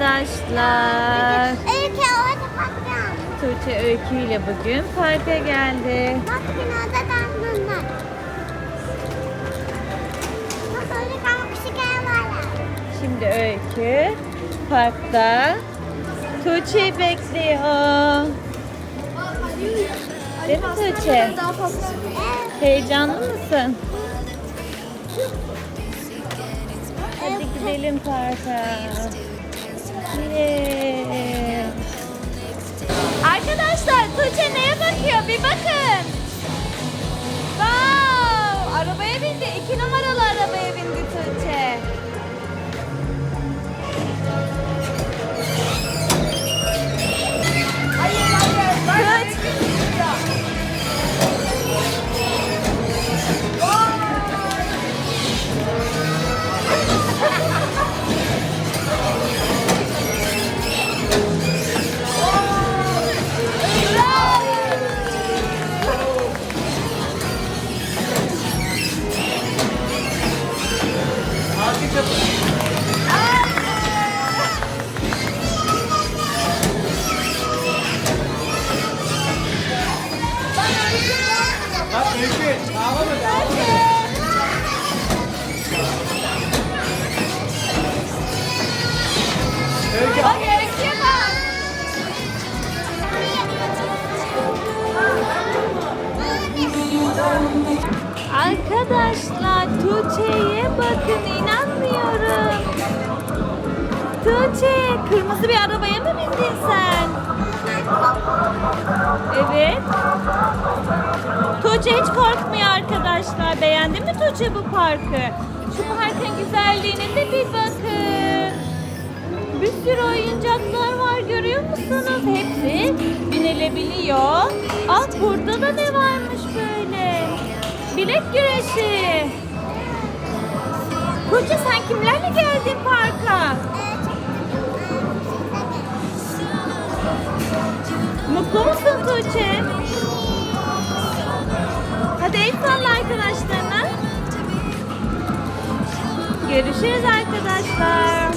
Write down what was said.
arkadaşlar. Öykü patron. Tuğçe Öykü ile bugün parka geldi. Bak binada damlınlar. Bak orada kalmış varlar. Şimdi Öykü parkta Tuğçe'yi bekliyor. Değil mi Tuğçe? Heyecanlı mısın? Hadi gidelim parka. Arkadaşlar Tuğçe neye bakıyor? Bir bakın. Bak Öykü, ağlama. Öykü, Bak bak. Arkadaşlar Tuğçe'ye bakın. Tuğçe kırmızı bir arabaya mı bindin sen? Evet. Tuğçe hiç korkmuyor arkadaşlar. Beğendin mi Tuğçe bu parkı? Şu parkın güzelliğine de bir bakın. Bir sürü oyuncaklar var görüyor musunuz? Hepsi binilebiliyor. Aa burada da ne varmış böyle? Bilek güreşi. Tuğçe sen kimlerle geldin Mutlu musun Tuğçe? Hadi el salla arkadaşlarına. Görüşürüz arkadaşlar.